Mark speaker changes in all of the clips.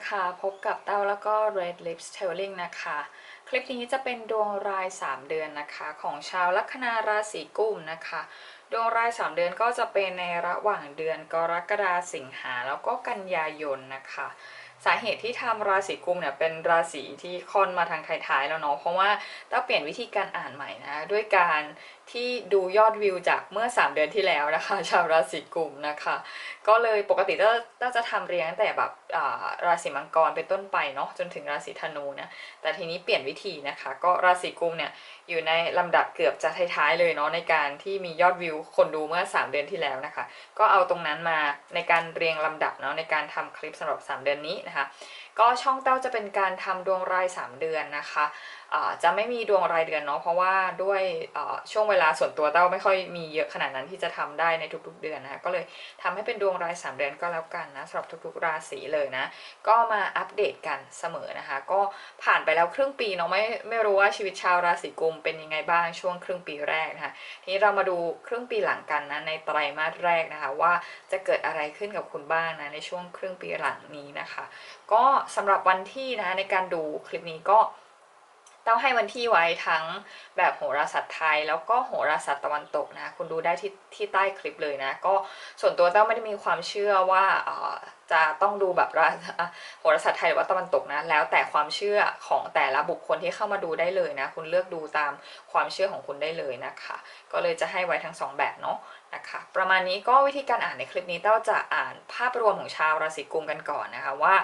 Speaker 1: นะคะ พบกับเต้าแล้วก็ Red Lips Telling นะคะ คลิปนี้จะเป็นดวงราย 3 เดือนนะคะ ของชาวลัคนาราศีกุมนะคะ ดวงราย 3 เดือนก็จะเป็นในระหว่างเดือนกรกฎาสิงหาแล้วก็กันยายนนะคะ สาเหตุที่ทำราศีกุมเนี่ยเป็นราศีที่ค่อนมาทางท้ายๆแล้วเนาะเพราะว่าต้องเปลี่ยนวิธีการอ่านใหม่นะด้วยการ ที่ดูยอดวิวจากเมื่อ 3 เดือนที่แล้วนะคะ ชาวราศีกุมนะคะ ก็เลยปกติก็จะทำเรียงตั้งแต่แบบราศีมังกรเป็นต้นไปเนาะจนถึงราศีธนูนะแต่ทีนี้เปลี่ยนวิธีนะคะ ก็ราศีกุมเนี่ยอยู่ในลำดับเกือบจะท้ายๆเลยเนาะในการที่มียอดวิวคนดูเมื่อ 3 เดือนที่แล้วนะคะ ก็เอาตรงนั้นมาในการเรียงลำดับเนาะในการทำคลิปสำหรับ 3 เดือนนี้นะคะก็ช่องเต้าจะเป็นการทำดวงราย 3 เดือนนะคะจะไม่มีดวงรายเดือนเนาะเพราะว่าด้วยช่วงเวลาส่วนตัวเต้าไม่ค่อยมีเยอะขนาดนั้นที่จะทำได้ในทุกๆเดือนนะคะก็เลยทำให้เป็นดวงราย 3 เดือนก็แล้วกันนะสำหรับทุกๆราศีเลยนะ ก็มาอัปเดตกันเสมอนะคะ ก็ผ่านไปแล้วครึ่งปีเนาะไม่ไม่รู้ว่าชีวิตชาวราศีกุมเป็นยังไงบ้างช่วงครึ่งปีแรกนะคะทีนี้เรามาดูครึ่งปีหลังกันนะในไตรมาสแรกนะคะว่าจะเกิดอะไรขึ้นกับคุณบ้างนะในช่วงครึ่งปีหลังนี้นะคะ ก็สำหรับวันที่นะในการดูคลิปนี้ก็เต้องให้วันที่ไว้ทั้งแบบโหราศาสตร์ไทย แล้วก็โหราศาสตร์ตะวันตกนะ คุณดูได้ที่ที่ใต้คลิปเลยนะ ก็ส่วนตัวเต้าไม่ได้มีความเชื่อว่าจะต้องดูแบบราโหราศาสตร์ไทยหรือว่าตะวันตกนะ แล้วแต่ความเชื่อของแต่ละบุคคลที่เข้ามาดูได้เลยนะ คุณเลือกดูตามความเชื่อของคุณได้เลยนะคะ ก็เลยจะให้ไว้ทั้งสองแบบเนาะนะคะ ประมาณนี้ก็วิธีการอ่านในคลิปนี้เต้าจะอ่านภาพรวมของชาวราศีกุมกันก่อนนะคะว่า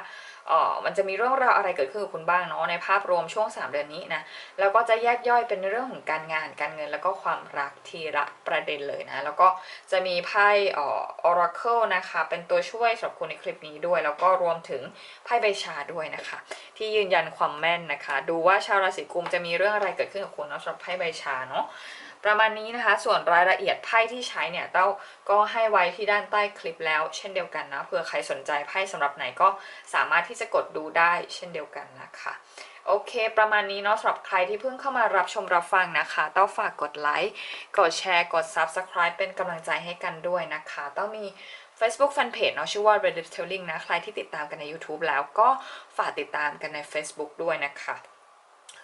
Speaker 1: มันจะมีเรื่องราวอะไรเกิดขึ้นกับคุณบ้างเนาะในภาพรวมช่วง 3 เดือนนี้นะแล้วก็จะแยกย่อยเป็นเรื่องของการงานการเงิน แล้วก็ความรักทีละประเด็นเลยนะ แล้วก็จะมีไพ่ออ Oracle นะคะ เป็นตัวช่วยสำหรับคุณในคลิปนี้ด้วย แล้วก็รวมถึงไพ่ใบชาด้วยนะคะ ที่ยืนยันความแม่นนะคะ ดูว่าชาวราศีกุมจะมีเรื่องอะไรเกิดขึ้นกับคุณเนาะสำหรับไพ่ใบชาเนาะ ประมาณนี้นะคะ ส่วนรายละเอียดไพ่ที่ใช้เนี่ยเต้าก็ให้ไว้ที่ด้านใต้คลิปแล้ว เช่นเดียวกันนะเผื่อใครสนใจไพ่สำหรับไหนก็สามารถที่จะกดดูได้เช่นเดียวกันนะคะโอเค ประมาณนี้เนาะสำหรับใครที่เพิ่งเข้ามารับชมรับฟังนะคะ เต้าฝากกดไลค์ กดแชร์ กด Subscribe เป็นกำลังใจให้กันด้วยนะคะ เต้ามี Facebook Fanpage เนาะชื่อว่า Red Lip Telling นะ ใครที่ติดตามกันใน YouTube แล้วก็ฝากติดตามกันใน Facebook ด้วยนะคะ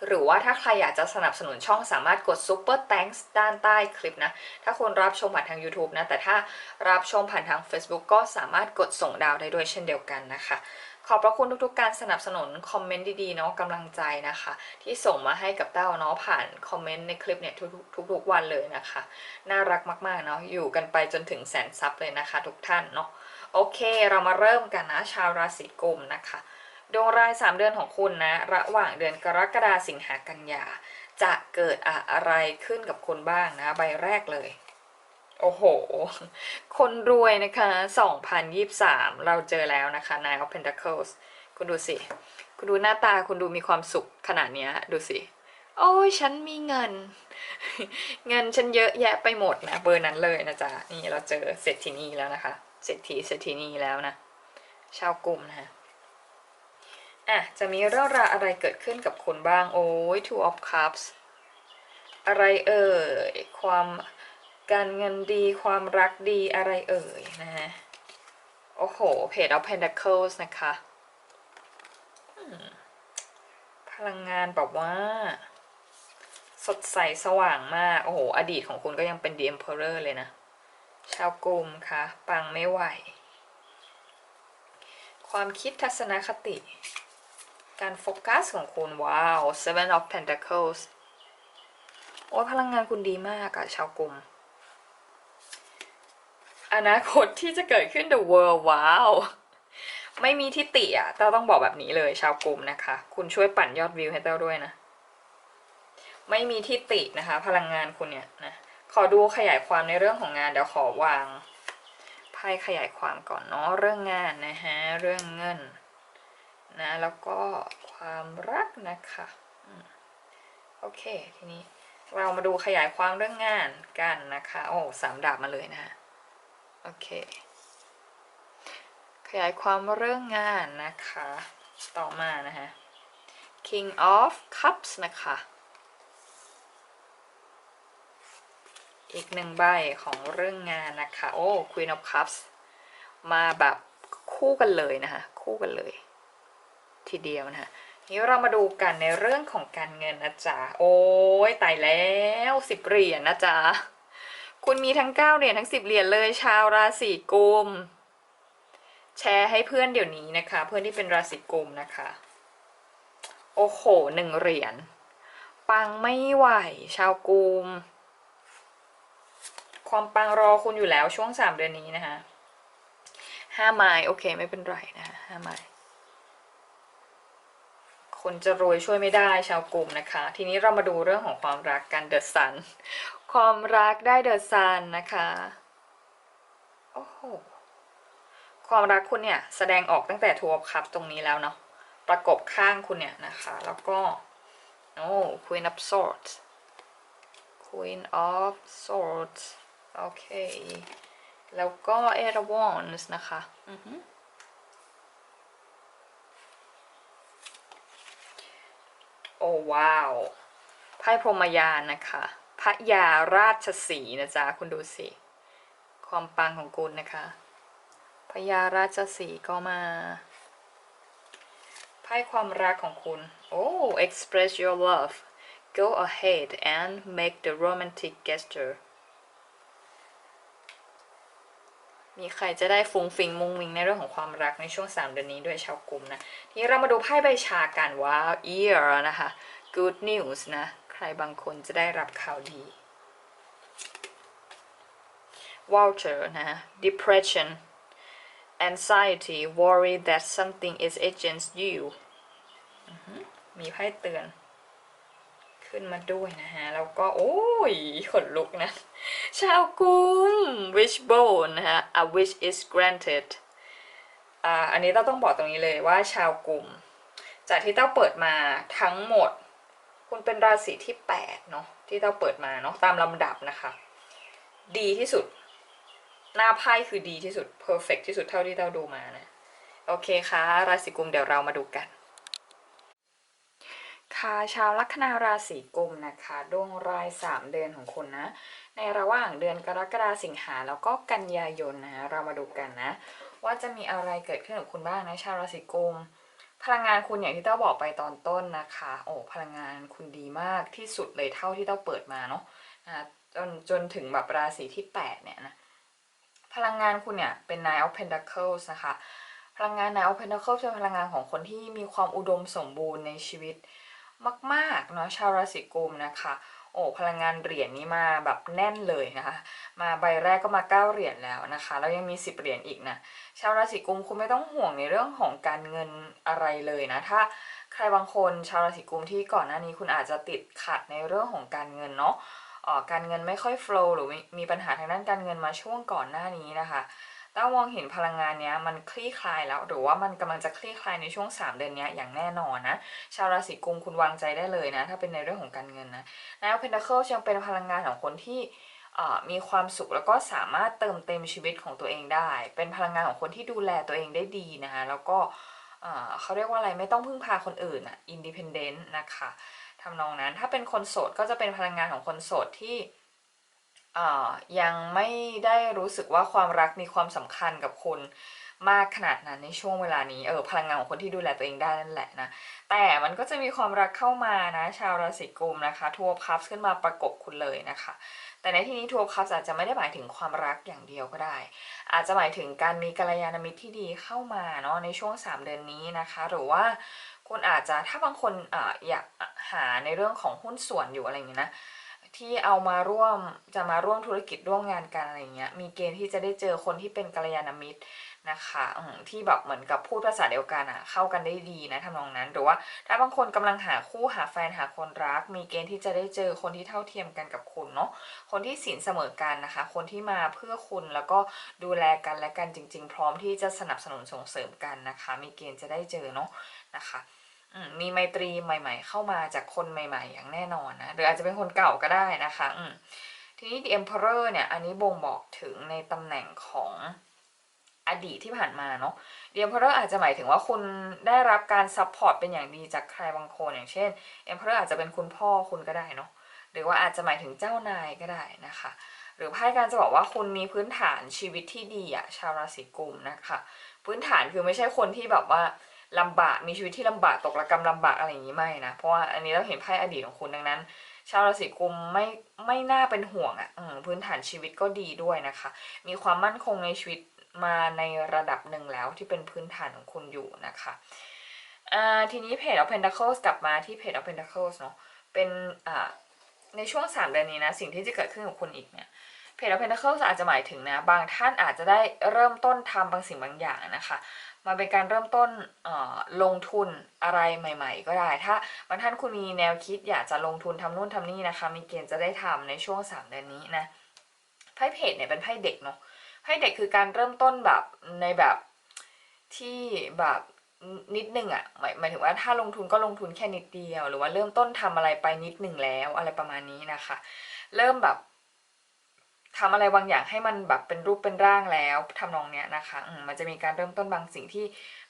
Speaker 1: หรือว่าถ้าใครอยากจะสนับสนุนช่องสามารถกด Super Thanks ด้านใต้คลิปนะ ถ้าคุณรับชมผ่านทาง YouTube นะ แต่ถ้ารับชมผ่านทาง Facebook ก็สามารถกดส่งดาวได้ด้วยเช่นเดียวกันนะคะ ขอบพระคุณทุกๆ การสนับสนุนคอมเมนต์ดีๆเนาะกำลังใจนะคะ ที่ส่งมาให้กับเต้าเนาะผ่านคอมเมนต์ในคลิปเนี่ยทุกๆทุกๆวันเลยนะคะ น่ารักมากๆเนาะอยู่กันไปจนถึงแสนซับเลยนะคะ ทุกท่านเนาะโอเค เรามาเริ่มกันนะชาวราศีกุมนะคะ ดวงราย 3 เดือนของคุณนะ ระหว่างเดือนกรกฎาสิงหากันยา จะเกิดอะไรขึ้นกับคุณบ้างนะ ใบแรกเลย โอ้โห คนรวยนะคะ 2023 เราเจอแล้วนะคะ Nine of Pentacles คุณดูสิ คุณดูหน้าตาคุณดูมีความสุขขนาดนี้ดูสิ โอ้ยฉันมีเงิน เงินฉันเยอะแยะไปหมดนะ เบอร์นั้นเลยนะจ๊ะ นี่เราเจอเศรษฐีนีแล้วนะคะ เศรษฐีเศรษฐีนีแล้วนะ ชาวกลุ่มนะ อะ จะมีเรื่องราวอะไรเกิดขึ้นกับคุณบ้าง โอ้ย two of cups อะไรเอ่ย ความการเงินดีความรักดีอะไรเอ่ยนะฮะ โอ้โห page of pentacles นะคะ พลังงานแบบว่า สดใสสว่างมาก โอ้โห อดีตของคุณก็ยังเป็น the emperor เลยนะ ชาวกลุ่มค่ะปังไม่ไหวความคิดทัศนคติ การโฟกัสของคุณ ว้าว seven of pentacles โอ้พลังงานคุณดีมากอะชาวกลุ่มอนาคตที่จะเกิดขึ้น the world ว้าว ไม่มีทิฏฐิอะเต้าต้องบอกแบบนี้เลยชาวกลุ่มนะคะ คุณช่วยปั่นยอดวิวให้เต้าด้วยนะ ไม่มีทิฏฐินะคะ พลังงานคุณเนี่ยนะขอดูขยายความในเรื่องของงานเดี๋ยวขอวางไพ่ขยายความก่อนเนาะเรื่องงานนะฮะเรื่องเงิน นะแล้วก็ความรักนะคะโอเคทีนี้เรามาดูขยายความเรื่องงานกันนะคะโอ้สามดาบมาเลยนะฮะโอเค ขยายความเรื่องงานนะคะ ต่อมานะฮะ King of Cups นะคะ อีกหนึ่งใบของเรื่องงานนะคะ โอ้ Queen of Cups มาแบบคู่กันเลยนะคะ คู่กันเลย ทีเดียวนะคะนี้เรามาดูกันในเรื่องของการเงินนะจ๊ะโอ้ยตายแล้วสิบเหรียญนะจ๊ะคุณมีทั้งเก้าเหรียญทั้งสิบเหรียญเลยชาวราศีกุม แชร์ให้เพื่อนเดี๋ยวนี้นะคะ เพื่อนที่เป็นราศีกุมนะคะ โอ้โหหนึ่งเหรียญปังไม่ไหวชาวกุม ความปังรอคุณอยู่แล้วช่วงสามเดือนนี้นะคะห้าไม้โอเคไม่เป็นไรนะคะห้าไม้ คนจะรวยช่วยไม่ได้ชาวกลุ่มนะคะ ทีนี้เรามาดูเรื่องของความรักกันเดอะซัน ความรักได้เดอะซันนะคะโอ้โหความรักคุณเนี่ยแสดงออกตั้งแต่ทัวร์คัพตรงนี้แล้วเนาะประกบข้างคุณเนี่ยนะคะ แล้วก็โอ้ Queen of Swords Queen of Swords โอเค แล้วก็ Eight of Wands นะคะ อือ โอ้ว้าวไพ่พรหมยานนะคะพระยาราชสีนะจ๊ะคุณดูสิ ความปังของคุณนะคะพระยาราชสีก็มาไพ่ความรักของคุณโอ้ express your love go ahead and make the romantic gesture มีใครจะได้ฟุ้งฟิงมุงมิงในเรื่องของความรักในช่วง 3 เดือนนี้ด้วยชาวกลุ่มนะทีนี้เรามาดูไพ่ใบชากันว่า ear นะคะ good news นะ ใครบางคนจะได้รับข่าวดี voucher นะ depression anxiety worry that something is against you มีไพ่เตือน ขึ้นมาด้วยนะฮะ แล้วก็โอ้ยขนลุกนะ ชาวกุม wishbone นะฮะ a wish is granted อ่าอันนี้เราต้องบอกตรงนี้เลยว่าชาวกลุ่ม จากที่เต้าเปิดมาทั้งหมด คุณเป็นราศีที่8เนาะที่เต้าเปิดมาเนาะตามลำดับนะคะ ดีที่สุด หน้าไพ่คือดีที่สุด perfect ที่สุดเท่าที่เต้าดูมานะ โอเคค่ะ ราศีกุมเดี๋ยวเรามาดูกัน ชาวลัคนาราศีกุมนะคะดวงราย 3 เดือนของคุณนะ ในระหว่างเดือนกรกฎาสิงหาแล้วก็กันยายนนะเรามาดูกันนะ ว่าจะมีอะไรเกิดขึ้นกับคุณบ้างนะชาวราศีกุม พลังงานคุณอย่างที่เต้าบอกไปตอนต้นนะคะ โอ้พลังงานคุณดีมากที่สุดเลยเท่าที่เต้าเปิดมาเนาะนะจนจนถึงแบบราศีที่ 8 เนี่ยนะพลังงานคุณเนี่ยเป็น Nine of Pentacles นะคะพลังงาน Nine of Pentacles เป็นพลังงานของคนที่มีความอุดมสมบูรณ์ในชีวิต มากๆเนาะชาวราศีกุมนะคะโอ้พลังงานเหรียญนี้มาแบบแน่นเลยนะคะมาใบแรกก็มาเก้าเหรียญแล้วนะคะแล้วยังมีสิบเหรียญอีกนะชาวราศีกุมคุณไม่ต้องห่วงในเรื่องของการเงินอะไรเลยนะถ้าใครบางคนชาวราศีกุมที่ก่อนหน้านี้คุณอาจจะติดขัดในเรื่องของการเงินเนาะออการเงินไม่ค่อย flow หรือมีปัญหาทางด้านการเงินมาช่วงก่อนหน้านี้นะคะ ต้ามองเห็นพลังงานเนี้ยมันคลี่คลายแล้ว หรือว่ามันกำลังจะคลี่คลายในช่วง 3 เดือนเนี้ยอย่างแน่นอนนะ ชาวราศีกุมคุณวางใจได้เลยนะ ถ้าเป็นในเรื่องของการเงินนะนายเพนทาเคิลยังเป็นพลังงานของคนที่อ่ามีความสุขแล้วก็สามารถเติมเต็มชีวิตของตัวเองได้ เป็นพลังงานของคนที่ดูแลตัวเองได้ดีนะคะแล้วก็อ่าเขาเรียกว่าอะไรไม่ต้องพึ่งพาคนอื่นอะอินดิเพนเดนต์นะคะทำนองนั้นถ้าเป็นคนโสดก็จะเป็นพลังงานของคนโสดที่ ยังไม่ได้รู้สึกว่าความรักมีความสำคัญกับคุณมากขนาดนั้นในช่วงเวลานี้เออพลังงานของคนที่ดูแลตัวเองได้นั่นแหละนะแต่มันก็จะมีความรักเข้ามานะชาวราศีกุมนะคะทัวร์คัพขึ้นมาประกบคุณเลยนะคะ แต่ในที่นี้ทัวร์คัพอาจจะไม่ได้หมายถึงความรักอย่างเดียวก็ได้ อาจจะหมายถึงการมีกัลยาณมิตรที่ดีเข้ามาเนาะในช่วง 3 เดือนนี้นะคะ หรือว่าคุณอาจจะถ้าบางคนออยากหาในเรื่องของหุ้นส่วนอยู่อะไรอย่างเงี้นะ ที่เอามาร่วมจะมาร่วมธุรกิจร่วมงานกันอะไรเงี้ยมีเกณฑ์ที่จะได้เจอคนที่เป็นกัลยาณมิตรนะคะที่แบบเหมือนกับพูดภาษาเดียวกันอะเข้ากันได้ดีนะทำนองนั้น หรือว่าถ้าบางคนกำลังหาคู่หาแฟนหาคนรัก มีเกณฑ์ที่จะได้เจอคนที่เท่าเทียมกันกับคุณเนาะคนที่สินเสมอกันนะคะ คนที่มาเพื่อคุณแล้วก็ดูแลกันและกันจริง ๆ พร้อมที่จะสนับสนุนส่งเสริมกันนะคะ มีเกณฑ์จะได้เจอเนาะนะคะ มีไมตรีใหม่ ๆ เข้ามาจากคนใหม่ ๆ อย่างแน่นอนนะหรืออาจจะเป็นคนเก่าก็ได้นะคะทีนี้ The Emperor เนี่ยอันนี้บ่งบอกถึงในตำแหน่งของอดีตที่ผ่านมาเนาะ The Emperor อาจจะหมายถึงว่าคุณได้รับการซัพพอร์ตเป็นอย่างดีจากใครบางคนอย่างเช่น Emperor อาจจะเป็นคุณพ่อคุณก็ได้เนาะหรือว่าอาจจะหมายถึงเจ้านายก็ได้นะคะ หรือไพ่การจะบอกว่าคุณมีพื้นฐานชีวิตที่ดีอะชาวราศีกุมนะคะ พื้นฐานคือไม่ใช่คนที่แบบว่า ลำบากมีชีวิตที่ลำบากตกระกำลำบากอะไรอย่างนี้ไม่นะเพราะว่าอันนี้เราเห็นไพ่อดีตของคุณดังนั้น ชาวราศีกุมไม่ไม่น่าเป็นห่วงอะ่ะพื้นฐานชีวิตก็ดีด้วยนะคะ มีความมั่นคงในชีวิตมาในระดับหนึ่งแล้วที่เป็นพื้นฐานของคุณอยู่นะคะทีนี้เพจ of Pentacles กลับมาที่เพจ of Pentacles เนาะเป็นในช่วง 3 เดือนนี้นะ สิ่งที่จะเกิดขึ้นกับคุณอีกเนี่ยเพจ of Pentacles อาจจะหมายถึงนะ บางท่านอาจจะได้เริ่มต้นทำบางสิ่งบางอย่างนะคะ มาเป็นการเริ่มต้นลงทุนอะไรใหม่ ๆ ก็ได้ ถ้าบางท่านคุณมีแนวคิดอยากจะลงทุนทำนู่นทำนี่นะคะ มีเกณฑ์จะได้ทำในช่วง 3 เดือนนี้นะ ไพ่เพจเนี่ยเป็นไพ่เด็กเนาะ ไพ่เด็กคือการเริ่มต้นแบบในแบบที่แบบนิดนึงอะ่ะหมายหมายถึงว่าถ้าลงทุนก็ลงทุนแค่นิดเดียว หรือว่าเริ่มต้นทำอะไรไปนิดหนึ่งแล้วอะไรประมาณนี้นะคะ เริ่มแบบ ทำอะไรบางอย่างให้มันแบบเป็นรูปเป็นร่างแล้วทำนองเนี้ยนะคะอืมมันจะมีการเริ่มต้นบางสิ่งที่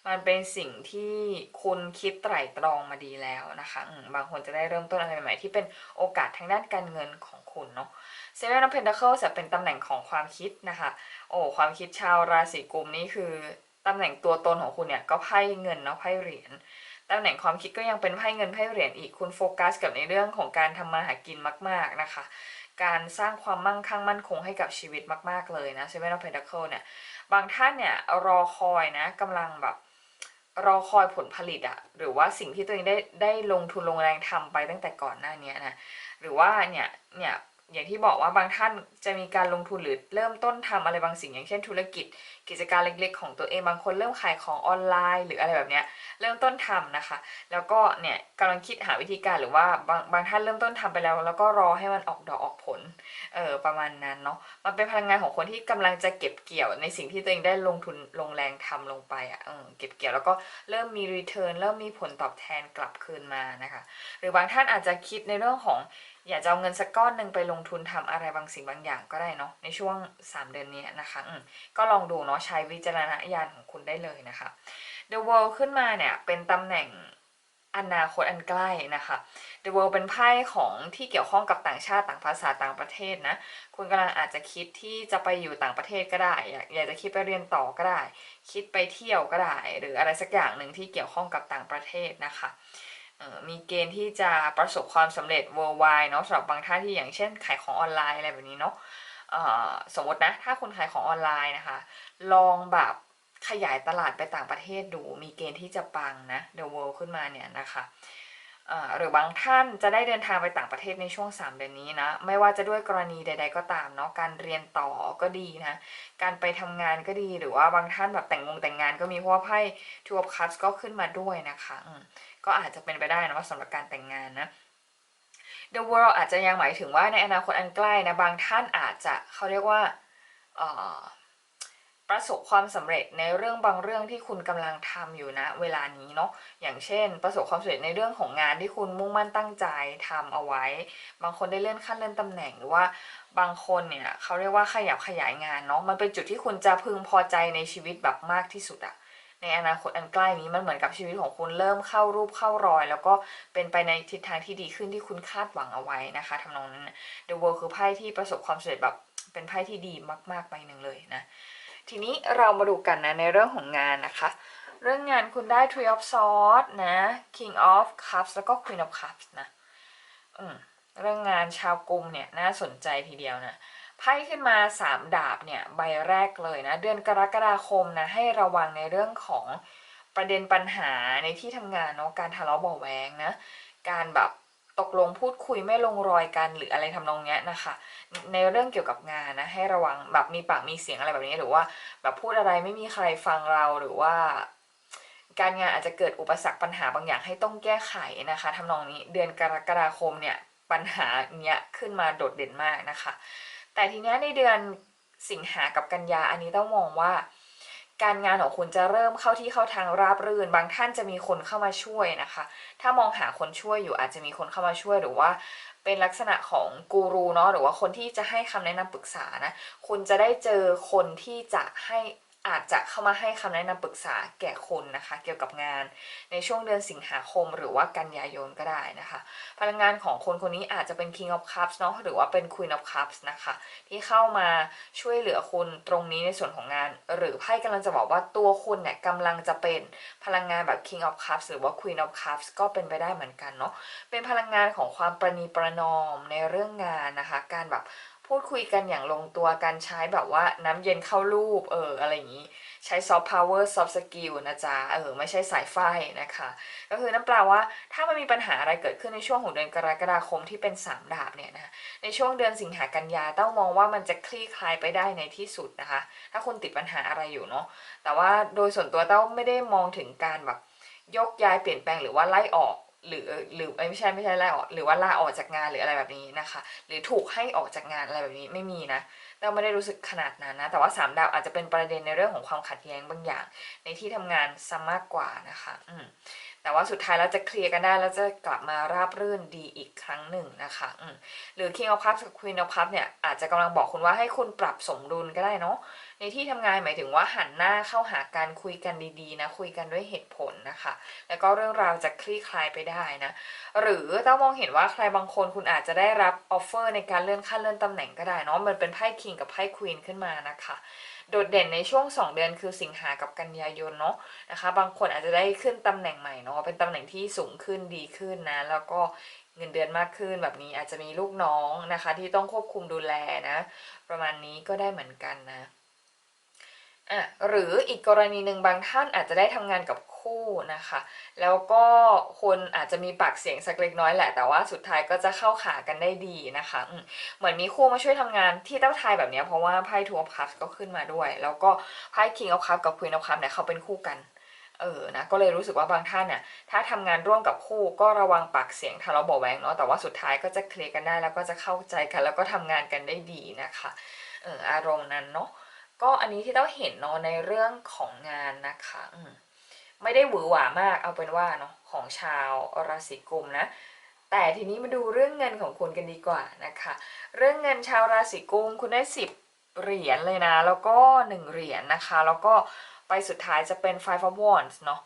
Speaker 1: มันเป็นสิ่งที่คุณคิดไตร่ตรองมาดีแล้วนะคะอืมบางคนจะได้เริ่มต้นอะไรใหม่ๆที่เป็นโอกาสทางด้านการเงินของคุณเนาะเซเว่นอ f เพน t เคิลจะเป็นตำแหน่งของความคิดนะคะ โอ้ความคิดชาวราศีกุมนี่คือตำแหน่งตัวตนของคุณเนี่ยก็ไพ่เงินเนาะไพ่เหรียญตำแหน่งความคิดก็ยังเป็นไพ่เงินไพ่เหรียญอีกคุณโฟกัสกับในเรื่องของการทำมาหากินมาก ๆนะคะ การสร้างความมั่งคั่งมั่นคงให้กับชีวิตมากๆเลยนะเซเว่นอ f เพน t เคิลเนี่ยบางท่านเนี่ยรอคอยนะกำลังแบบรอคอยผลผลิตอะหรือว่าสิ่งที่ตัวเองได้ได้ลงทุนลงแรงทำไปตั้งแต่ก่อนหน้านี้นะหรือว่าเนี่ยเนี่ย อย่างที่บอกว่าบางท่านจะมีการลงทุนหรือเริ่มต้นทำอะไรบางสิ่งอย่างเช่นธุรกิจ กิจการเล็กๆ ของตัวเองบางคนเริ่มขายของออนไลน์ หรืออะไรแบบเนี้ยเริ่มต้นทำนะคะ แล้วก็เนี่ยกำลังคิดหาวิธีการหรือว่าบางบางท่านเริ่มต้นทำไปแล้ว แล้วก็รอให้มันออกดอกออกผลเออประมาณนั้นเนาะมันเป็นพลังงานของคนที่กำลังจะเก็บเกี่ยวในสิ่งที่ตัวเองได้ลงทุนลงแรงทำลงไปอะ่ะเออเก็บเกี่ยวแล้วก็เริ่มมีรีเทิร์นเริ่มมีผลตอบแทนกลับคืนมานะคะ หรือบางท่านอาจจะคิดในเรื่องของ อยากจะเอาเงินสักก้อนหนึ่งไปลงทุนทำอะไรบางสิ่งบางอย่างก็ได้เนาะในช่วง 3 เดือนนี้นะคะก็ลองดูเนาะใช้วิจารณญาณของคุณได้เลยนะคะ The World ขึ้นมาเนี่ยเป็นตำแหน่งอนาคตอันใกล้นะคะ The World เป็นไพ่ของที่เกี่ยวข้องกับต่างชาติต่างภาษาต่างประเทศนะ คุณกำลังอาจจะคิดที่จะไปอยู่ต่างประเทศก็ได้ อยากจะคิดไปเรียนต่อก็ได้ คิดไปเที่ยวก็ได้ หรืออะไรสักอย่างหนึ่งที่เกี่ยวข้องกับต่างประเทศนะคะ มีเกณฑ์ที่จะประสบความสำเร็จ worldwide เนาะสำหรับบางท่านที่อย่างเช่นขายของออนไลน์อะไรแบบนี้เนาะสมมตินะถ้าคุณขายของออนไลน์นะคะ ลองแบบขยายตลาดไปต่างประเทศดู มีเกณฑ์ที่จะปังนะ The World ขึ้นมาเนี่ยนะคะหรือบางท่านจะได้เดินทางไปต่างประเทศในช่วง 3 เดือนนี้นะ ไม่ว่าจะด้วยกรณีใด ๆ ก็ตามเนาะการเรียนต่อก็ดีนะ การไปทำงานก็ดีหรือว่าบางท่านแบบแต่งงงแต่งงานก็มีเพราะว่าไพ่ Two of Cups ก็ขึ้นมาด้วยนะคะ ก็อาจจะเป็นไปได้นะว่าสำหรับการแต่งงานนะ The world อาจจะยังหมายถึงว่าในอนาคตอันใกล้นะบางท่านอาจจะเขาเรียกว่าประสบความสำเร็จในเรื่องบางเรื่องที่คุณกำลังทำอยู่นะ เวลานี้เนาะอย่างเช่น ประสบความสำเร็จในเรื่องของงานที่คุณมุ่งมั่นตั้งใจทำเอาไว้ บางคนได้เลื่อนขั้นเลื่อนตำแหน่งหรือว่าบางคนเนี่ยเขาเรียกว่าขยับขยายงานเนาะมันเป็นจุดที่คุณจะพึงพอใจในชีวิตแบบมากที่สุดอะ ในอนาคตอันใกล้นี้มันเหมือนกับชีวิตของคุณเริ่มเข้ารูปเข้ารอย แล้วก็เป็นไปในทิศทางที่ดีขึ้นที่คุณคาดหวังเอาไว้นะคะทำนองนั้น The World คือไพ่ที่ประสบความสำเร็จแบบเป็นไพ่ที่ดีมากๆใบหนึ่งเลยนะทีนี้เรามาดูกันนะในเรื่องของงานนะคะ เรื่องงานคุณได้ Tree of Swords นะ King of Cups แล้วก็ Queen of Cups นะอืมเรื่องงานชาวกรุมเนี่ยน่าสนใจทีเดียวนะ ไพ่ขึ้นมา 3 ดาบเนี่ยใบแรกเลยนะ เดือนกรกฎาคมนะให้ระวังในเรื่องของประเด็นปัญหาในที่ทำงานเนาะการทะเลาะเบาแวงนะการแบบตกลงพูดคุยไม่ลงรอยกันหรืออะไรทำนองเนี้ยนะคะ ในเรื่องเกี่ยวกับงานนะให้ระวังแบบมีปากมีเสียงอะไรแบบนี้หรือว่า แบบพูดอะไรไม่มีใครฟังเราหรือว่า การงานอาจจะเกิดอุปสรรคปัญหาบางอย่างให้ต้องแก้ไขนะคะทำนองนี้เดือนกรกฎาคมเนี่ยปัญหาเนี้ยขึ้นมาโดดเด่นมากนะคะ แต่ทีเนี้ยในเดือนสิงหากับกันยาอันนี้ต้องมองว่า การงานของคุณจะเริ่มเข้าที่เข้าทางราบรื่น บางท่านจะมีคนเข้ามาช่วยนะคะ ถ้ามองหาคนช่วยอยู่อาจจะมีคนเข้ามาช่วยหรือว่าเป็นลักษณะของกูรูเนาะหรือว่าคนที่จะให้คำแนะนำปรึกษานะคุณจะได้เจอคนที่จะให้ อาจจะเข้ามาให้คำแนะนำปรึกษาแก่คุณนะคะ เกี่ยวกับงานในช่วงเดือนสิงหาคม หรือว่ากันยายนก็ได้นะคะ พลังงานของคนคนนี้อาจจะเป็น King of Cups เนาะหรือว่าเป็น Queen of Cups นะคะ ที่เข้ามาช่วยเหลือคุณตรงนี้ในส่วนของงาน หรือไพ่กำลังจะบอกว่าตัวคุณเนี่ยกำลังจะเป็นพลังงานแบบ King of Cups หรือว่า Queen of Cups ก็เป็นไปได้เหมือนกันเนาะเป็นพลังงานของความประนีประนอมในเรื่องงานนะคะ การแบบ พูดคุยกันอย่างลงตัวการใช้แบบว่าน้ำเย็นเข้ารูปเอออะไรอย่างนี้ ใช้ซอฟต์พาวเวอร์ซอฟต์สกิลนะจ๊ะเออไม่ใช่สายไฟนะคะ ก็คือนั่นแปลว่าถ้ามันมีปัญหาอะไรเกิดขึ้นในช่วงของเดือนกรกฎาคมที่เป็นสามดาบเนี่ยนะในช่วงเดือนสิงหากันยาต้องมองว่ามันจะคลี่คลายไปได้ในที่สุดนะคะ ถ้าคุณติดปัญหาอะไรอยู่เนาะแต่ว่าโดยส่วนตัวเต้าไม่ได้มองถึงการแบบยกย้ายเปลี่ยนแปลงหรือว่าไล่ออก หรือหรือไม่ใช่ไม่ใช่ไล่ออกหรือว่าลาออกจากงานหรืออะไรแบบนี้นะคะ หรือถูกให้ออกจากงานอะไรแบบนี้ไม่มีนะเราไม่ได้รู้สึกขนาดนั้นนะ แต่ว่าสามดาวอาจจะเป็นประเด็นในเรื่องของความขัดแย้งบางอย่าง ในที่ทำงานซะมากกว่านะคะ อืมแต่ว่าสุดท้ายแล้วจะเคลียร์กันได้แล้วจะกลับมาราบรื่นดีอีกครั้งหนึ่งนะคะอืมหรือ King of Cups กับ Queen of Cups เนี่ยอาจจะกำลังบอกคุณว่าให้คุณปรับสมดุลก็ได้เนาะ ในที่ทำงานหมายถึงว่าหันหน้าเข้าหาการคุยกันดีๆนะคุยกันด้วยเหตุผลนะคะ แล้วก็เรื่องราวจะคลี่คลายไปได้นะ หรือต้องมองเห็นว่าใครบางคนคุณอาจจะได้รับออฟเฟอร์ในการเลื่อนขั้นเลื่อนตำแหน่งก็ได้เนาะมันเป็นไพ่คิงกับไพ่ควีนขึ้นมานะคะโดดเด่นในช่วง 2 เดือนคือสิงหากับกันยายนเนาะนะคะ บางคนอาจจะได้ขึ้นตำแหน่งใหม่เนาะเป็นตำแหน่งที่สูงขึ้นดีขึ้นนะ แล้วก็เงินเดือนมากขึ้นแบบนี้อาจจะมีลูกน้องนะคะ ที่ต้องควบคุมดูแลนะ ประมาณนี้ก็ได้เหมือนกันนะ อะหรืออีกกรณีหนึ่งบางท่านอาจจะได้ทำงานกับคู่นะคะ แล้วก็คนอาจจะมีปากเสียงสักเล็กน้อยแหละ แต่ว่าสุดท้ายก็จะเข้าขากันได้ดีนะคะ เหมือนมีคู่มาช่วยทำงานที่เต้าทายแบบนี้เพราะว่าไพ่ทูออฟคัพก็ขึ้นมาด้วย แล้วก็ไพ่คิงออฟคัพกับควีนออฟคัพเนี่ยเขาเป็นคู่กัน เออ นะ ก็เลยรู้สึกว่าบางท่านเนี่ยถ้าทำงานร่วมกับคู่ก็ระวังปากเสียงทะเลาะเบาะแวงเนาะ แต่ว่าสุดท้ายก็จะเคลียร์กันได้แล้วก็จะเข้าใจกัน แล้วก็ทำงานกันได้ดีนะคะ เออ อารมณ์นั้นเนาะ ก็อันนี้ที่ต้องเห็นเนาะในเรื่องของงานนะคะไม่ได้หวือหวามากเอาเป็นว่าเนาะของชาวราศีกุมนะแต่ทีนี้มาดูเรื่องเงินของคุณกันดีกว่านะคะ เรื่องเงินชาวราศีกุมคุณได้สิบเหรียญเลยนะ แล้วก็หนึ่งเหรียญนะคะ แล้วก็ไปสุดท้ายจะเป็น five of wands เนาะ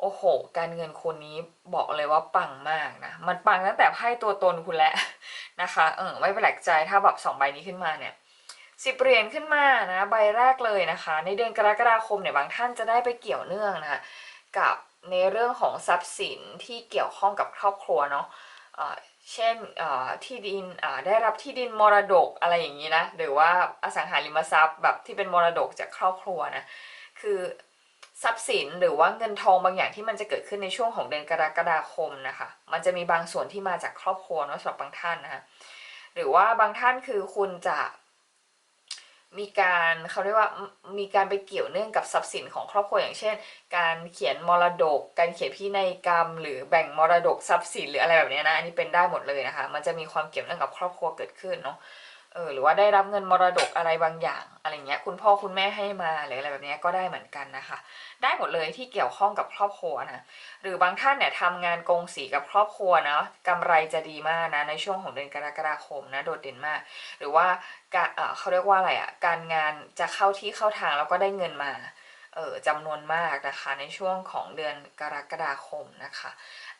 Speaker 1: โอ้โห การเงินคุณนี้บอกเลยว่าปังมากนะ มันปังตั้งแต่ไพ่ตัวตนคุณแล้วนะคะ เออไม่แปลกใจถ้าแบบสองใบนี้ขึ้นมาเนี่ย สิบเหรียญขึ้นมานะใบแรกเลยนะคะ ในเดือนกรกฎาคมเนี่ยบางท่านจะได้ไปเกี่ยวเนื่องนะคะกับในเรื่องของทรัพย์สินที่เกี่ยวข้องกับครอบครัวเนาะเช่นที่ดินได้รับที่ดินมรดกอะไรอย่างนี้นะหรือว่าอสังหาริมทรัพย์แบบที่เป็นมรดกจากครอบครัวนะคือทรัพย์สินหรือว่าเงินทองบางอย่างที่มันจะเกิดขึ้นในช่วงของเดือนกรกฎาคมนะคะ มันจะมีบางส่วนที่มาจากครอบครัวเนาะสำหรับบางท่านนะคะหรือว่าบางท่านคือคุณจะ มีการเขาเรียกว่ามีการไปเกี่ยวเนื่องกับทรัพย์สินของครอบครัวอย่างเช่น การเขียนมรดก การเขียนพินัยกรรม หรือแบ่งมรดกทรัพย์สินหรืออะไรแบบนี้นะอันนี้เป็นได้หมดเลยนะคะ มันจะมีความเกี่ยวเนื่องกับครอบครัวเกิดขึ้นเนาะ ออหรือว่าได้รับเงินมรดกอะไรบางอย่าง อะไรเงี้ยคุณพ่อคุณแม่ให้มาหรืออะไรแบบเนี้ยก็ได้เหมือนกันนะคะ ได้หมดเลยที่เกี่ยวข้องกับครอบครัวนะหรือบางท่านเนี่ยทำงานกงสีกับครอบครัวเนาะกำไรจะดีมากนะในช่วงของเดือนกรกฎาคมนะโดดเด่นมาก หรือว่าการเออเขาเรียกว่าอะไรอะการงานจะเข้าที่เข้าทางแล้วก็ได้เงินมาเออจำนวนมากนะคะในช่วงของเดือนกรกฎาคมนะคะ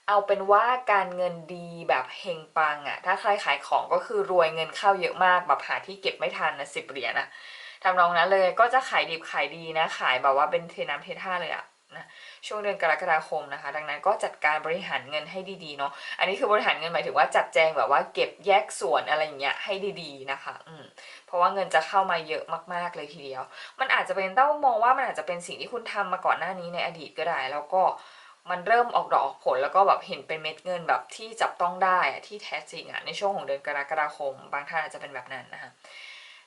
Speaker 1: เอาเป็นว่าการเงินดีแบบเฮงปังอะถ้าใครขายของก็คือรวยเงินเข้าเยอะมากแบบหาที่เก็บไม่ทันนะสิบเหรียญนะทำนองนั้นเลยก็จะขายดีขายดีนะ ขายแบบว่าเป็นเทน้ำเทท่าเลยอะนะช่วงเดือนกรกฎาคมนะคะ ดังนั้นก็จัดการบริหารเงินให้ดีๆเนาะอันนี้คือบริหารเงินหมายถึงว่าจัดแจงแบบว่าเก็บแยกส่วนอะไรอย่างเงี้ยให้ดีๆนะคะอืมเพราะว่าเงินจะเข้ามาเยอะมากๆเลยทีเดียว มันอาจจะเป็นต้องมองว่ามันอาจจะเป็นสิ่งที่คุณทำมาก่อนหน้านี้ในอดีตก็ได้ แล้วก็ มันเริ่มออกดอกออกผลแล้วก็แบบเห็นเป็นเม็ดเงินแบบที่จับต้องได้ที่แท้จริงอะในช่วงของเดือนกรกฎาคม บางท่านอาจจะเป็นแบบนั้นนะคะ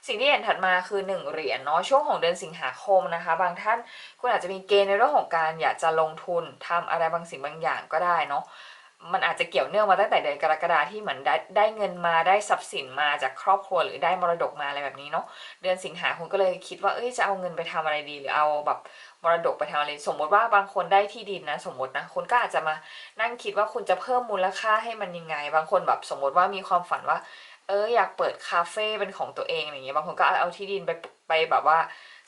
Speaker 1: สิ่งที่เห็นถัดมาคือ 1 เหรียญเนาะช่วงของเดือนสิงหาคมนะคะ บางท่านคุณอาจจะมีเกณฑ์ในเรื่องของการอยากจะลงทุนทำอะไรบางสิ่งบางอย่างก็ได้เนาะมันอาจจะเกี่ยวเนื่องมาตั้งแต่เดือนกรกฎาที่เหมือนได้ได้เงินมาได้ทรัพย์สินมาจากครอบครัวหรือได้มรดกมาอะไรแบบนี้เนาะเดือนสิงหาคุณก็เลยคิดว่าเอ้ยจะเอาเงินไปทำอะไรดีหรือเอาแบบ มรดกไปทำอะไรสมมติว่าบางคนได้ที่ดินนะ สมมตินะคุณก็อาจจะมานั่งคิดว่าคุณจะเพิ่มมูลค่าให้มันยังไง บางคนแบบสมมติว่ามีความฝันว่า เอออยากเปิดคาเฟ่เป็นของตัวเองอย่างเงี้ยบางคนก็เอาที่ดินไปไปแบบว่า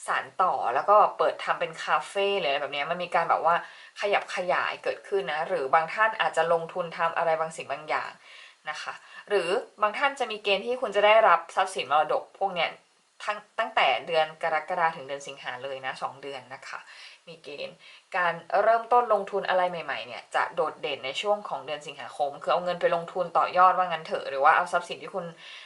Speaker 1: สารต่อแล้วก็เปิดทำเป็นคาเฟ่หรืออะไรแบบเนี้ยมันมีการแบบว่าขยับขยายเกิดขึ้นนะ หรือบางท่านอาจจะลงทุนทำอะไรบางสิ่งบางอย่างนะคะ หรือบางท่านจะมีเกณฑ์ที่คุณจะได้รับทรัพย์สินมรดกพวกเนี้ย ทั้งตั้งแต่เดือนกรกฎาถึงเดือนสิงหาเลยนะสองเดือนนะคะ มีเกณฑ์ การเริ่มต้นลงทุนอะไรใหม่ๆเนี่ยจะโดดเด่นในช่วงของเดือนสิงหาคม คือเอาเงินไปลงทุนต่อยอดว่างั้นเถอะหรือว่าเอาทรัพย์สินที่คุณ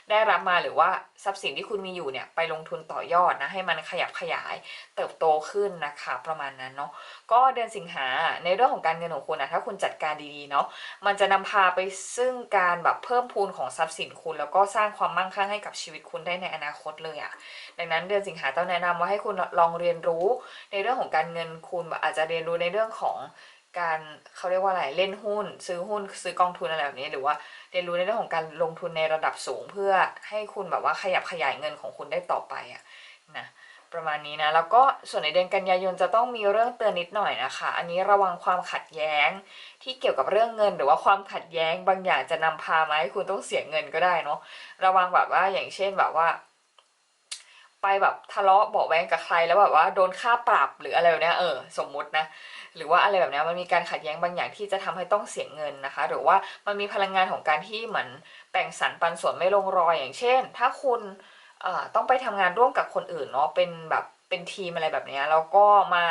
Speaker 1: ได้รับมาหรือว่าทรัพย์สินที่คุณมีอยู่เนี่ยไปลงทุนต่อยอดนะให้มันขยับขยายเติบโตขึ้นนะคะประมาณนั้นเนาะก็เดือนสิงหาในเรื่องของการเงินของคุณนะถ้าคุณจัดการดีๆเนาะมันจะนำพาไปซึ่งการแบบเพิ่มพูนของทรัพย์สินคุณ แล้วก็สร้างความมั่งคั่งให้กับชีวิตคุณได้ในอนาคตเลยอะดังนั้นเดือนสิงหาต้องแนะนำว่าให้คุณลองเรียนรู้ในเรื่องของการเงินคุณอาจจะเรียนรู้ในเรื่องของการเขาเรียกว่าอะไรเล่นหุ้น ซื้อหุ้นซื้อกองทุนอะไรแบบนี้ หรือว่าเรียนรู้ในเรื่องของการลงทุนในระดับสูง เพื่อให้คุณแบบว่าขยับขยายเงินของคุณได้ต่อไปอะนะประมาณนี้นะแล้วก็ส่วนในเดือนกันยายนจะต้องมีเรื่องเตือนนิดหน่อยนะคะ อันนี้ระวังความขัดแย้งที่เกี่ยวกับเรื่องเงิน หรือว่าความขัดแย้งบางอย่างจะนำพามาให้คุณต้องเสียเงินก็ได้เนาะระวังแบบว่าอย่างเช่นแบบว่า ไปแบบทะเลาะเบาแวงกับใครแล้วแบบว่าโดนค่าปรับหรืออะไรแบบเนี้ยเออสมมุตินะหรือว่าอะไรแบบนี้มันมีการขัดแย้งบางอย่างที่จะทำให้ต้องเสียเงินนะคะ หรือว่ามันมีพลังงานของการที่เหมือนแบ่งสรรปันส่วนไม่ลงรอยอย่างเช่น ถ้าคุณต้องไปทำงานร่วมกับคนอื่นเนาะเป็นแบบ เป็นทีมอะไรแบบนี้แล้วก็มา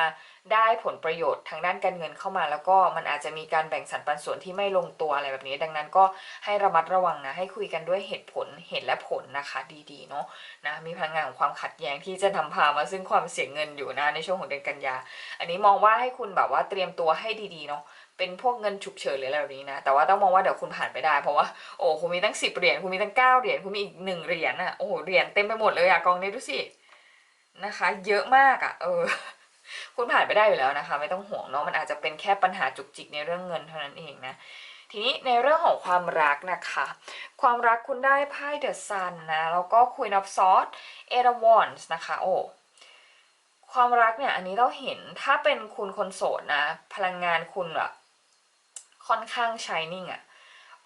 Speaker 1: ได้ผลประโยชน์ทางด้านการเงินเข้ามา แล้วก็มันอาจจะมีการแบ่งสรรปันส่วนที่ไม่ลงตัวอะไรแบบนี้ ดังนั้นก็ให้ระมัดระวังนะ ให้คุยกันด้วยเหตุผลเหตุและผลนะคะดีๆเนาะนะมีพลังงานของความขัดแย้งที่จะนำพามาซึ่งความเสียเงินอยู่นะในช่วงของเดือนกันยา อันนี้มองว่าให้คุณแบบว่าเตรียมตัวให้ดีๆเนาะเป็นพวกเงินฉุกเฉินหรืออะไรแบบนี้นะ แต่ว่าต้องมองว่าเดี๋ยวคุณผ่านไปได้ เพราะว่าโอ้คุณมีตั้งสิบเหรียญคุณมีตั้งเก้าเหรียญคุณมีอีกหนึ่งเหรียญอะโอ้โหเหรียญเต็มไปหมดเลยอะกองนี้ดูสิ นะคะ เยอะมากอะเออ คุณผ่านไปได้อยู่แล้วนะคะ ไม่ต้องห่วงเนาะมันอาจจะเป็นแค่ปัญหาจุกจิกในเรื่องเงินเท่านั้นเองนะทีนี้ในเรื่องของความรักนะคะ ความรักคุณได้ไพ่ The Sun นนะแล้วก็ Queen of Swords Eight of Wands นะคะโอ้ความรักเนี่ยอันนี้เราเห็นถ้าเป็นคุณคนโสดนะ พลังงานคุณแบบค่อนข้าง shining อะ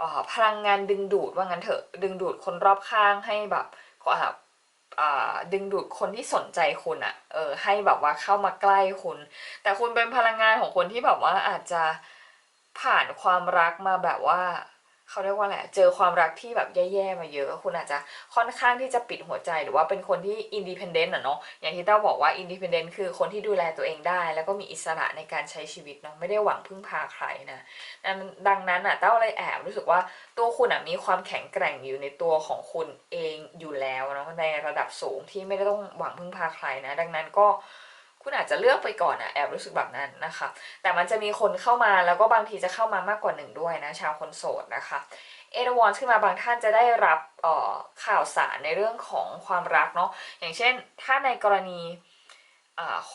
Speaker 1: อ่อพลังงานดึงดูดว่างั้นเถอะดึงดูดคนรอบข้างให้แบบก็แบบอ่า ดึงดูดคนที่สนใจคุณอะเออให้แบบว่าเข้ามาใกล้คุณ แต่คุณเป็นพลังงานของคนที่แบบว่าอาจจะผ่านความรักมาแบบว่า เขาเรียกว่าอะไรเจอความรักที่แบบแย่ๆมาเยอะคุณอาจจะค่อนข้างที่จะปิดหัวใจหรือว่าเป็นคนที่อินดิเพนเดนต์อะเนาะอย่างที่เต้าบอกว่าอินดิเพนเดนต์คือคนที่ดูแลตัวเองได้ แล้วก็มีอิสระในการใช้ชีวิตเนาะไม่ได้หวังพึ่งพาใครนะดังนั้นอะเต้าเลยแอบรู้สึกว่าตัวคุณอะมีความแข็งแกร่งอยู่ในตัวของคุณเองอยู่แล้วเนาะในระดับสูงที่ไม่ได้ต้องหวังพึ่งพาใครนะ ดังนั้นก็ คุณอาจจะเลือกไปก่อนอะแอบรู้สึกแบบนั้นนะคะ แต่มันจะมีคนเข้ามาแล้วก็บางทีจะเข้ามามากกว่าหนึ่งด้วยนะ ชาวคนโสดนะคะเอเดวอนขึ้นมาบางท่านจะได้รับออข่าวสารในเรื่องของความรักเนาะอย่างเช่นถ้าในกรณี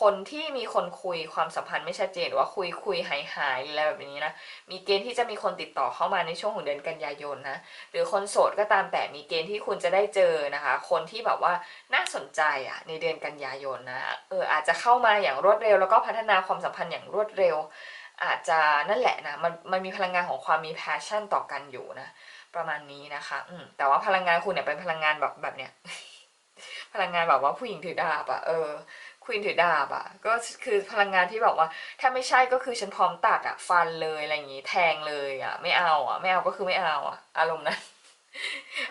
Speaker 1: คนที่มีคนคุยความสัมพันธ์ไม่ชัดเจนหรือว่าคุยคุยหายหายอะไรแบบนี้นะมีเกณฑ์ที่จะมีคนติดต่อเข้ามาในช่วงของเดือนกันยายนนะหรือคนโสดก็ตามแต่มีเกณฑ์ที่คุณจะได้เจอนะคะ คนที่แบบว่าน่าสนใจอะในเดือนกันยายนนะเอออาจจะเข้ามาอย่างรวดเร็ว แล้วก็พัฒนาความสัมพันธ์อย่างรวดเร็ว อาจจะนั่นแหละนะมันมันมีพลังงานของความมี passion ต่อกันอยู่นะประมาณนี้นะคะอืมแต่ว่าพลังงานคุณเนี่ยเป็นพลังงานแบบแบบเนี้ยพลังงานแบบว่าผู้หญิงถือดาบอะเออ ควีนถือดาบอะก็คือพลังงานที่แบบว่า ถ้าไม่ใช่ก็คือฉันพร้อมตัดอะฟันเลยอะไรอย่างงี้แทงเลยอะไม่เอาอะไม่เอาก็คือไม่เอาอะอารมณ์นั้น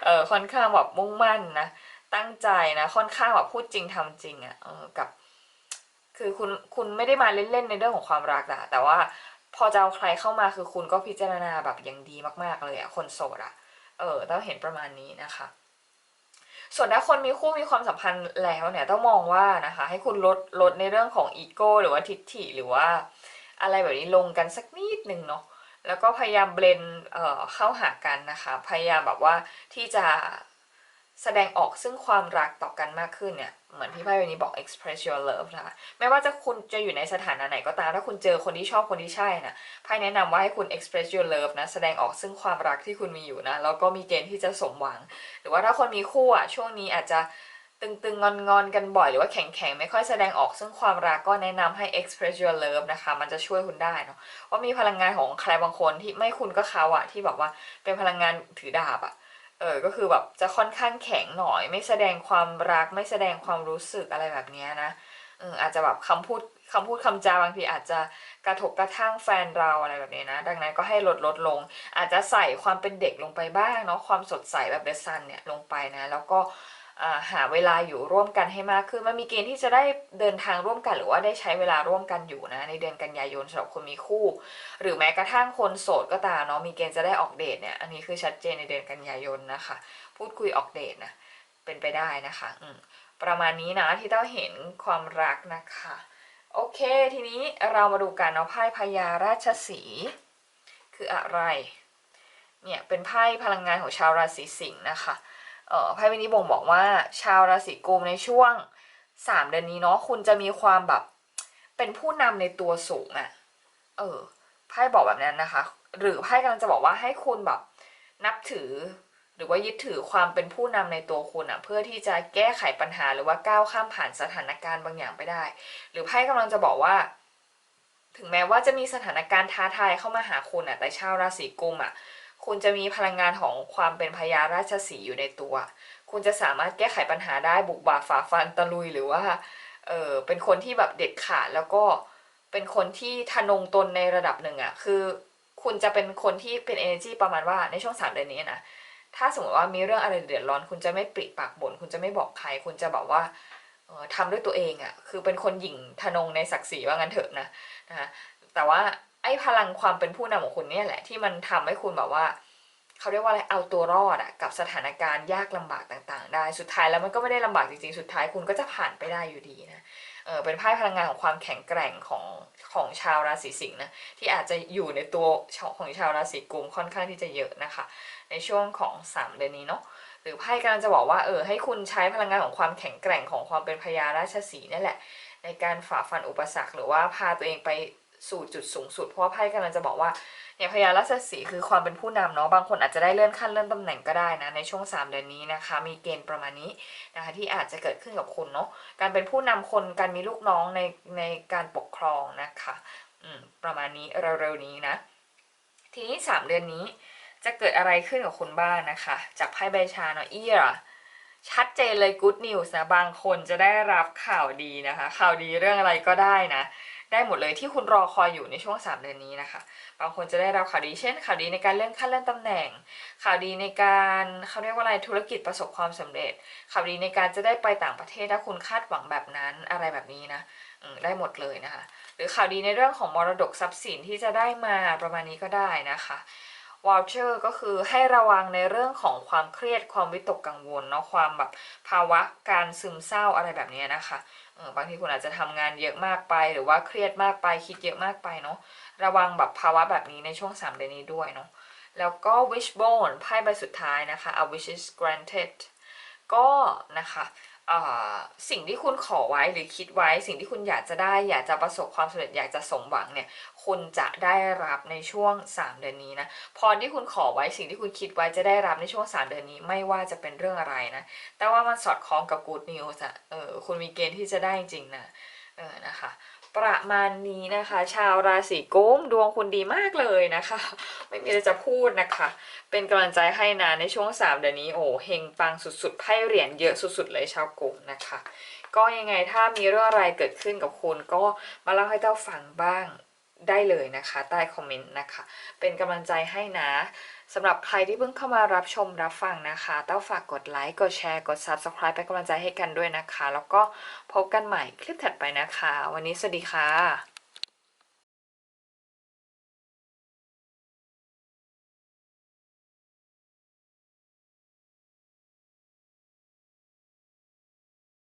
Speaker 1: เออค่อนข้างแบบมุ่งมั่นนะตั้งใจนะค่อนข้างแบบพูดจริงทำจริงอะเออกับ คือคุณคุณไม่ได้มาเล่นๆในเรื่องของความรักอะแต่ว่าพอจะเอาใครเข้ามาคือคุณก็พิจารณาแบบอย่างดีมากๆเลยอะคนโสดอะเออต้องเห็นประมาณนี้นะคะ ส่วนถ้าคนมีคู่มีความสัมพันธ์แล้วเนี่ยต้องมองว่านะคะ ให้คุณลดลดในเรื่องของอีโก้หรือว่าทิฐิหรือว่าอะไรแบบนี้ลงกันสักนิดหนึ่งเนาะแล้วก็พยายามเบลนเเข้าหากันนะคะ พยายามแบบว่าที่จะ แสดงออกซึ่งความรักต่อกันมากขึ้นเนี่ย เหมือนที่ไพ่ใบนี้บอก express your love นะคะไม่ว่าจะคุณจะอยู่ในสถานะไหนก็ตาม ถ้าคุณเจอคนที่ชอบคนที่ใช่นะไพ่แนะนำว่าให้คุณ express your love นะ แสดงออกซึ่งความรักที่คุณมีอยู่นะ แล้วก็มีเกณฑ์ที่จะสมหวัง หรือว่าถ้าคนมีคู่อะ ช่วงนี้อาจจะตึงๆ งอนๆ กันบ่อยหรือว่าแข็งๆ ไม่ค่อยแสดงออกซึ่งความรักก็แนะนำให้ express your love นะคะ มันจะช่วยคุณได้เนาะว่ามีพลังงานของใครบางคนที่ไม่คุณก็เขาอะที่แบบว่าเป็นพลังงานถือดาบอะ เออก็คือแบบจะค่อนข้างแข็งหน่อย ไม่แสดงความรักไม่แสดงความรู้สึกอะไรแบบนี้นะเอออาจจะแบบคำพูดคำพูดคำจาบางทีอาจจะกระทบกระทั่งแฟนเราอะไรแบบนี้นะ ดังนั้นก็ให้ลดลดลง อาจจะใส่ความเป็นเด็กลงไปบ้างเนาะความสดใสแบบเดซันเนี่ยลงไปนะ แล้วก็ หาเวลาอยู่ร่วมกันให้มากขึ้นมันมีเกณฑ์ที่จะได้เดินทางร่วมกัน หรือว่าได้ใช้เวลาร่วมกันอยู่นะ ในเดือนกันยายนสำหรับคนมีคู่ หรือแม้กระทั่งคนโสดก็ตามเนาะมีเกณฑ์จะได้ออกเดทเนี่ยอันนี้คือชัดเจนในเดือนกันยายนนะคะ พูดคุยออกเดทนะเป็นไปได้นะคะอืประมาณนี้นะที่เต้าเห็นความรักนะคะ โอเค ทีนี้เรามาดูกันเนาะไพ่พญาราชสี คืออะไรเนี่ยเป็นไพ่พลังงานของชาวราศีสิงห์นะคะ เอ่อไพ่ใบนี้บ่งบอกว่า ชาวราศีกุมในช่วงสามเดือนนี้เนาะคุณจะมีความแบบเป็นผู้นำในตัวสูงอะ่ะเออไพ่บอกแบบนั้นนะคะ หรือไพ่กำลังจะบอกว่าให้คุณแบบนับถือ หรือว่ายึดถือความเป็นผู้นำในตัวคุณอะ่ะเพื่อที่จะแก้ไขปัญหาหรือว่าก้าวข้ามผ่านสถานการณ์บางอย่างไปได้ หรือไพ่กำลังจะบอกว่า ถึงแม้ว่าจะมีสถานการณ์ท้าทายเข้ามาหาคุณอะ่ะแต่ชาวราศีกุมอะ คุณจะมีพลังงานของความเป็นพญาราชสีอยู่ในตัว คุณจะสามารถแก้ไขปัญหาได้บุกบ่าฝ่าฟันตะลุยหรือว่าเออเป็นคนที่แบบเด็ดขาดแล้วก็เป็นคนที่ทะนงตนในระดับหนึ่งอะคือคุณจะเป็นคนที่เป็น energy ประมาณว่าในช่วงสามเดือนนี้นะถ้าสมมติว่ามีเรื่องอะไรเดือดร้อน คุณจะไม่ปริปากบ่นคุณจะไม่บอกใคร คุณจะแบบว่าออทำด้วยตัวเองอะคือเป็นคนหยิ่งทะนงในศักดิ์ศรีว่างั้นเถอะนะนะคะแต่ว่า ไอ้พลังความเป็นผู้นำของคุณเนี่ยแหละ ที่มันทำให้คุณแบบว่าเขาเรียกว่าอะไรเอาตัวรอดอะกับสถานการณ์ยากลำบากต่างๆ ได้สุดท้ายแล้วมันก็ไม่ได้ลำบากจริงๆ สุดท้ายคุณก็จะผ่านไปได้อยู่ดีนะเออเป็นไพ่พลังงานของความแข็งแกร่งของของชาวราศีสิงห์นะที่อาจจะอยู่ในตัวของชาวราศีกุมค่อนข้างที่จะเยอะนะคะ ในช่วงของ 3 เดือนนี้เนาะหรือไพ่กำลังจะบอกว่าเออให้คุณใช้พลังงานของความแข็งแกร่งของความเป็นพญาราชสีนี่แหละ ในการฝ่าฟันอุปสรรคหรือว่าพาตัวเองไป สู่จุดสูงสุดเพราะว่าไพ่กำลังจะบอกว่าเนี่ยพญาราชสีคือความเป็นผู้นำเนาะบางคนอาจจะได้เลื่อนขั้นเลื่อนตำแหน่งก็ได้นะในช่วง 3 เดือนนี้นะคะ มีเกณฑ์ประมาณนี้นะคะที่อาจจะเกิดขึ้นกับคุณเนาะการเป็นผู้นำคนการมีลูกน้องในในการปกครองนะคะอืมประมาณนี้เร็วๆนี้นะ ทีนี้ 3 เดือนนี้จะเกิดอะไรขึ้นกับคุณบ้างนะคะ จากไพ่ใบชาเนาะเอียชัดเจนเลย good news นะบางคนจะได้รับข่าวดีนะคะ ข่าวดีเรื่องอะไรก็ได้นะ ได้หมดเลยที่คุณรอคอยอยู่ในช่วง 3 เดือนนี้นะคะ บางคนจะได้รับข่าวดีเช่น ข่าวดีในการเลื่อนขั้นเลื่อนตำแหน่ง ข่าวดีในการเขาเรียกว่าอะไรธุรกิจประสบความสำเร็จ ข่าวดีในการจะได้ไปต่างประเทศถ้าคุณคาดหวังแบบนั้นอะไรแบบนี้นะได้หมดเลยนะคะ หรือข่าวดีในเรื่องของมรดกทรัพย์สินที่จะได้มาประมาณนี้ก็ได้นะคะวอลเชอร์ก็คือให้ระวังในเรื่องของความเครียดความวิตกกังวลเนาะความแบบภาวะการซึมเศร้าอะไรแบบนี้นะคะ บางทีคุณอาจจะทำงานเยอะมากไป หรือว่าเครียดมากไปคิดเยอะมากไปเนาะระวังแบบภาวะแบบนี้ในช่วงสามเดือนนี้ด้วยเนาะแล้วก็ wishbone ไพ่ใบสุดท้ายนะคะ a wish is granted ก็นะคะ สิ่งที่คุณขอไว้หรือคิดไว้สิ่งที่คุณอยากจะได้ อยากจะประสบความสำเร็จอยากจะสมหวังเนี่ยคุณจะได้รับในช่วง 3 เดือนนี้นะพรที่คุณขอไว้สิ่งที่คุณคิดไว้จะได้รับในช่วง 3 เดือนนี้ไม่ว่าจะเป็นเรื่องอะไรนะแต่ว่ามันสอดคล้องกับกูดนิวส์อะเออคุณมีเกณฑ์ที่จะได้จริงนะเออนะคะ ประมาณนี้นะคะ ชาวราศีกุมดวงคุณดีมากเลยนะคะ ไม่มีอะไรจะพูดนะคะ เป็นกำลังใจให้นะในช่วง3เดือนนี้โอ้เฮงปังสุดๆไพ่เหรียญเยอะสุดๆเลยชาวกุมนะคะ ก็ยังไงถ้ามีเรื่องอะไรเกิดขึ้นกับคุณก็มาเล่าให้เต้าฟังบ้างได้เลยนะคะ ใต้คอมเมนต์นะคะ เป็นกำลังใจให้นะ สำหรับใครที่เพิ่งเข้ามารับชมรับฟังนะคะ เต้าฝากกดไลค์กดแชร์กด Subscribe เป็นกำลังใจให้กันด้วยนะคะ แล้วก็พบกันใหม่คลิปถัดไปนะคะ วันนี้สวัสดีค่ะ